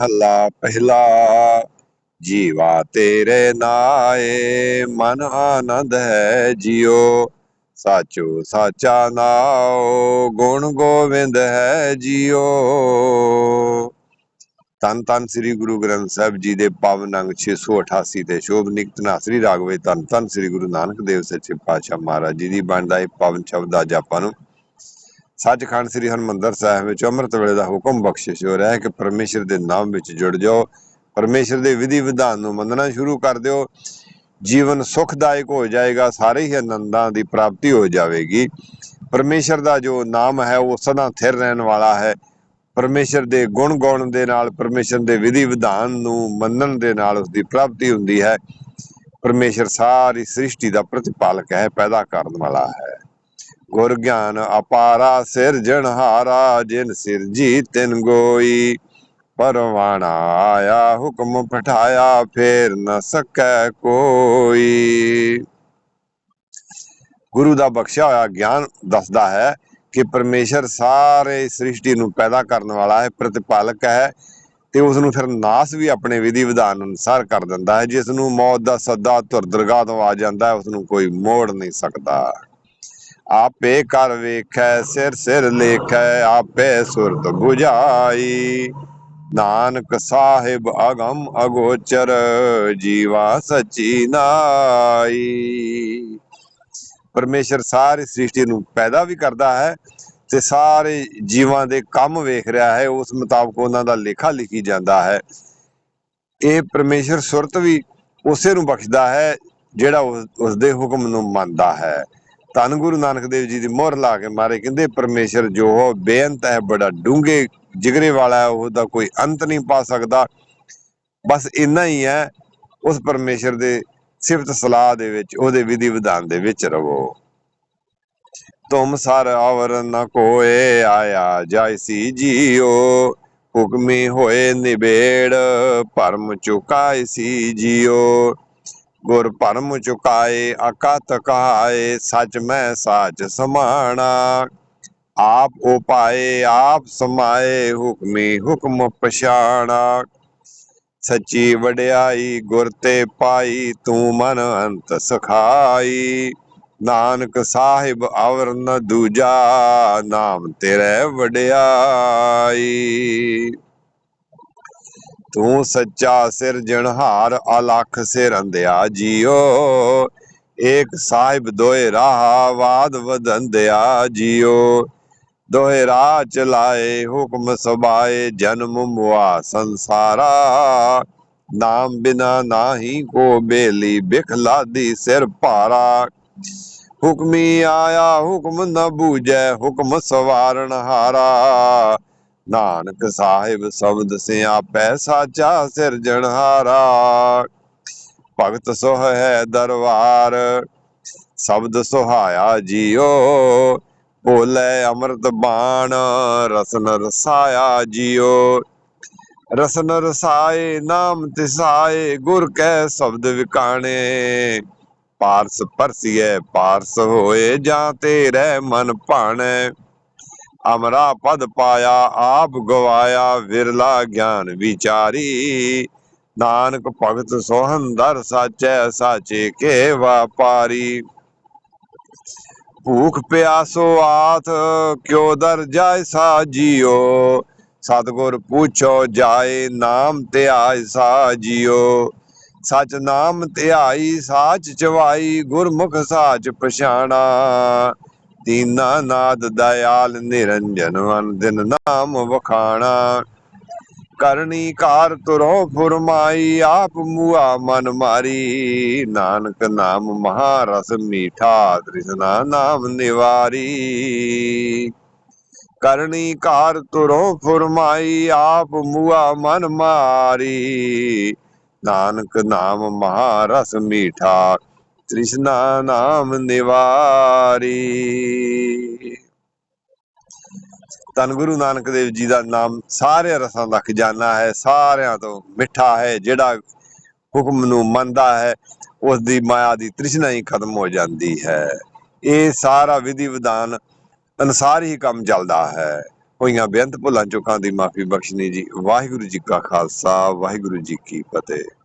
ਮਹੱਲਾ ਪਹਿਲਾ ਜੀਵਾ ਤੇਰੇ ਨਾਏ, ਮਨ ਆਨੰਦ ਹੈ ਜਿਉ। ਸਾਚੋ ਸਾਚਾ ਨਾਉ, ਗੁਣ ਗੋਬਿੰਦ ਹੈ ਜਿਉ। ਤਨ ਤਨ ਸ੍ਰੀ ਗੁਰੂ ਗ੍ਰੰਥ ਸਾਹਿਬ ਜੀ ਦੇ ਪਾਵਨ ਅੰਗ 688 ਤੇ ਸ਼ੋਭ ਨਿਕਟ ਨਾਸਰੀ ਰਾਗ ਤਨ ਤਨ ਸ੍ਰੀ ਗੁਰੂ ਨਾਨਕ ਦੇਵ ਸੱਚੇ ਪਾਤਸ਼ਾਹ ਮਹਾਰਾਜ ਜੀ ਦੀ ਬਣਦਾ ਇਹ ਪਾਵਨ ਸ਼ਬਦ ਅੱਜ ਆਪਾਂ ਨੂੰ ਸੱਚਖੰਡ ਸ੍ਰੀ ਹਰਮੰਦਰ ਸਾਹਿਬ ਵਿੱਚ ਅੰਮ੍ਰਿਤ ਵੇਲੇ ਦਾ ਹੁਕਮ ਬਖਸ਼ਿਸ਼ ਹੋ ਰਿਹਾ ਹੈ ਕਿ ਪਰਮੇਸ਼ਰ ਦੇ ਨਾਮ ਵਿੱਚ ਜੁੜ ਜਾਓ। ਪਰਮੇਸ਼ਰ ਦੇ ਵਿਧੀ ਵਿਧਾਨ ਨੂੰ ਮੰਨਣਾ ਸ਼ੁਰੂ ਕਰ ਦਿਓ। ਜੀਵਨ ਸੁਖਦਾਇਕ ਹੋ ਜਾਏਗਾ, ਸਾਰੇ ਹੀ ਆਨੰਦਾਂ ਦੀ ਪ੍ਰਾਪਤੀ ਹੋ ਜਾਵੇਗੀ। ਪਰਮੇਸ਼ਰ ਦਾ ਜੋ ਨਾਮ ਹੈ, ਉਹ ਸਦਾ ਥਿਰ ਰਹਿਣ ਵਾਲਾ ਹੈ। ਪਰਮੇਸ਼ਰ ਦੇ ਗੁਣ ਗਾਉਣ ਦੇ ਨਾਲ, ਪਰਮੇਸ਼ਰ ਦੇ ਵਿਧੀ ਵਿਧਾਨ ਨੂੰ ਮੰਨਣ ਦੇ ਨਾਲ ਉਸ ਦੀ ਪ੍ਰਾਪਤੀ ਹੁੰਦੀ ਹੈ। ਪਰਮੇਸ਼ਰ ਸਾਰੀ ਸ੍ਰਿਸ਼ਟੀ ਦਾ ਪ੍ਰਤੀਪਾਲਕ ਹੈ, ਪੈਦਾ ਕਰਨ ਵਾਲਾ ਹੈ। ਗੁਰ ਗਿਆਨ ਅਪਾਰਾ ਸਿਰਜਣਹਾਰਾ ਜਿਨ ਸਿਰਜੀ ਤਿਨ ਗੋਈ। ਪਰਵਾਣਾ ਆਇਆ ਹੁਕਮ ਪਠਾਇਆ, ਫੇਰ ਨ ਸਕੈ ਕੋਈ। ਗੁਰੂ ਦਾ ਬਖਸ਼ਿਆ ਹੋਇਆ ਗਿਆਨ ਦੱਸਦਾ ਹੈ ਕਿ ਪਰਮੇਸ਼ਰ ਸਾਰੇ ਸ੍ਰਿਸ਼ਟੀ ਨੂੰ ਪੈਦਾ ਕਰਨ ਵਾਲਾ ਹੈ, ਪ੍ਰਤੀਪਾਲਕ ਹੈ ਤੇ ਉਸ ਨੂੰ ਫਿਰ ਨਾਸ ਵੀ ਆਪਣੇ ਵਿਧੀ ਵਿਧਾਨ ਅਨੁਸਾਰ ਕਰ ਦਿੰਦਾ ਹੈ। ਜਿਸ ਨੂੰ ਮੌਤ ਦਾ ਸੱਦਾ ਧੁਰ ਦਰਗਾਹ ਤੋਂ ਆ ਜਾਂਦਾ ਹੈ ਉਸ ਨੂੰ ਕੋਈ ਮੋੜ ਨਹੀਂ ਸਕਦਾ। ਆਪੇ ਕਰ ਵੇਖੈ, ਸਿਰ ਸਿਰ ਲੇਖੈ, ਆਪੇ ਸੁਰਤ 부ਝਾਈ ਨਾਨਕ ਸਾਹਿਬ ਅਗਮ ਅਗੋਚਰ, ਜੀਵਾ ਸਚੀ ਨਾਈ। ਪਰਮੇਸ਼ਰ ਸਾਰੀ ਸ੍ਰਿਸ਼ਟੀ ਨੂੰ ਪੈਦਾ ਵੀ ਕਰਦਾ ਹੈ ਤੇ ਸਾਰੇ ਜੀਵਾਂ ਦੇ ਕੰਮ ਵੇਖ ਰਿਹਾ ਹੈ, ਉਸ ਮੁਤਾਬਕ ਉਹਨਾਂ ਦਾ ਲੇਖਾ ਲਿਖੀ ਜਾਂਦਾ ਹੈ। ਇਹ ਪਰਮੇਸ਼ਰ ਸੁਰਤ ਵੀ ਉਸੇ ਨੂੰ ਬਖਸ਼ਦਾ ਹੈ, ਜਿਹੜਾ ਉਸ- ਦੇ ਹੁਕਮ ਨੂੰ ਮੰਨਦਾ ਹੈ। ਧੰਨ ਗੁਰੂ ਨਾਨਕ ਦੇਵ ਜੀ ਦੀ ਮੋਹਰ ਲਾ ਕੇ ਮਾਰੇ। ਕਹਿੰਦੇ, ਪਰਮੇਸ਼ਰ ਜੋ ਹੋ, ਬੇਅੰਤ ਹੈ, ਬੜਾ ਡੂੰਘੇ ਜਿਗਰੇ ਵਾਲਾ ਹੈ, ਉਹਦਾ ਕੋਈ ਅੰਤ ਨਹੀਂ ਪਾ ਸਕਦਾ। ਬਸ ਇੰਨਾ ਹੀ ਹੈ, ਉਸ ਪਰਮੇਸ਼ਰ ਦੇ ਸਿਫਤ ਸਲਾਹ ਦੇ ਵਿੱਚ, ਉਹਦੇ ਵਿਧੀ ਵਿਧਾਨ ਦੇ ਵਿੱਚ ਰਵੋ। ਤੁਮ ਸਰ ਅਵਰ ਨ ਕੋਏ ਆਇਆ ਜੈਸੀ ਜੀਓ, ਹੁਕਮੀ ਹੋਏ ਨਿਬੇੜ, ਭਰਮ ਚੁਕਾਈ ਸੀ ਜੀਓ। ਗੁਰ ਭਰਮ ਚੁਕਾਏ, ਅਕਤ ਕਹਾਏ, ਸਚ ਮੈਂ ਸਾਚ ਸਮਾਣਾ। ਆਪ ਉਪਾਏ ਆਪ ਸਮਾਏ, ਹੁਕਮੀ ਹੁਕਮ ਪਛਾਣਾ। ਸੱਚੀ ਵਡਿਆਈ, ਗੁਰ ਤੇ ਪਾਈ, ਤੂੰ ਮਨ ਅੰਤ ਸਖਾਈ। ਨਾਨਕ ਸਾਹਿਬ ਅਵਰ ਨ ਦੂਜਾ, ਨਾਮ ਤੇਰੇ ਵਡਿਆਈ। ਤੂੰ ਸੱਚਾ ਸਿਰਜਣਹਾਰ ਅਲਖ ਸਿਰੰਦਿਆ ਜੀਓ। ਏਕ ਸਾਹਿਬ ਦੋਏ ਰਾਹ ਵਾਦ ਵਧੰਦਿਆ ਜੀਓ। ਦੋਹੇ ਰਾਹ ਚਲਾਏ ਹੁਕਮ ਸਬਾਏ ਜਨਮ ਮੁਆ ਸੰਸਾਰਾ। ਨਾਮ ਬਿਨਾ ਨਾਹੀ ਕੋ ਬੇਲੀ ਬਿਖਲਾਦੀ ਸਿਰ ਭਾਰਾ। ਹੁਕਮੀ ਆਇਆ ਹੁਕਮ ਨ ਬੂਝੈ ਹੁਕਮ ਸਵਾਰਨ ਹਾਰਾ। ਨਾਨਕ ਸਾਹਿਬ ਸ਼ਬਦ ਸਿਆਪੈ ਸਾਚਾ ਸਿਰਜਣਹਾਰਾ ਭਗਤ ਸੋਹ ਹੈ ਦਰਬਾਰ ਸ਼ਬਦ ਸੁਹਾਇਆ ਜੀਓ। ਬੋਲੇ ਅੰਮ੍ਰਿਤ ਬਾਣ, ਰਸਨ ਰਸਾਇਆ ਜੀਓ। ਰਸਨ ਰਸਾਏ, ਨਾਮ ਤਿਸਾਏ, ਗੁਰ ਕੈ ਸ਼ਬਦ ਵਿਕਾਣੇ। ਪਾਰਸ ਪਰਸੀਏ ਪਾਰਸ ਹੋਏ ਜਾਂ ਤੇਰੇ ਮਨ ਭਾਣੇ। ਅਮਰਾ ਪਦ ਪਾਇਆ, ਆਪ ਗਵਾਇਆ, ਵਿਰਲਾ ਗਿਆਨ ਵਿਚਾਰੀ। ਨਾਨਕ ਭਗਤ ਸੋਹੰਦਰ ਸਾਚੈ, ਸਾਚੇ ਕੇ ਵਾਪਾਰੀ ਭੂਖ ਪਿਆਸੋ ਆਥ, ਕਿਉ ਦਰ ਜਾਇ ਸਾ ਜੀਓ ਸਤਗੁਰ ਪੁੱਛੋ, ਜਾਏ ਨਾਮ ਧਿਆਇ ਸਾ ਜਿਓ ਸਚ ਨਾਮ ਧਿਆਈ, ਸਾਚ ਚਵਾਈ, ਗੁਰਮੁਖ ਸਾਚ ਪਛਾਣਾ। ਦੀਨਾ ਨਾਦ ਦਇਆਲ ਨਿਰੰਜਨ ਵਨ ਦਿਨ ਨਾਮ ਵਖਾਣਾ। ਕਰਨੀ ਕਾਰ ਤੁਰੋ ਫੁਰਮਾਈ, ਆਪ ਮੂਆ ਮਨ ਮਾਰੀ। ਨਾਨਕ ਨਾਮ ਮਹਾਰਸ ਮੀਠਾ, ਤ੍ਰਿਸ਼ਨਾ ਨਾਮ ਨਿਵਾਰੀ। ਕਰਨੀ ਕਾਰ ਤੁਰੋ ਫੁਰਮਾਈ, ਆਪ ਮੂਆ ਮਨ ਮਾਰੀ। ਨਾਨਕ ਨਾਮ ਮਹਾਰਸ ਮੀਠਾ ਤ੍ਰਿਸ਼ਨਾ ਨਾਮ ਨਿਵਾਰੀ। ਧੰਨ ਗੁਰੂ ਨਾਨਕ ਦੇਵ ਜੀ ਦਾ ਨਾਮ ਸਾਰੇ ਰਸਾਂ ਦਾ ਖਜ਼ਾਨਾ ਹੈ, ਸਾਰਿਆਂ ਤੋਂ ਮਿੱਠਾ ਹੈ, ਜਿਹੜਾ ਹੁਕਮ ਨੂੰ ਮੰਨਦਾ ਹੈ ਉਸ ਦੀ ਮਾਇਆ ਦੀ ਤ੍ਰਿਸ਼ਨਾ ਹੀ ਖਤਮ ਹੋ ਜਾਂਦੀ ਹੈ। ਇਹ ਸਾਰਾ ਵਿਧੀ ਵਿਧਾਨ ਅਨਸਾਰ ਹੀ ਕੰਮ ਚੱਲਦਾ ਹੈ। ਹੋਈਆਂ ਬੇਅੰਤ ਭੁੱਲਾਂ ਚੁੱਕਾਂ ਦੀ ਮਾਫੀ ਬਖਸ਼ਣੀ ਜੀ। ਵਾਹਿਗੁਰੂ ਜੀ ਕਾ ਖਾਲਸਾ, ਵਾਹਿਗੁਰੂ ਜੀ ਕੀ ਫਤਿਹ।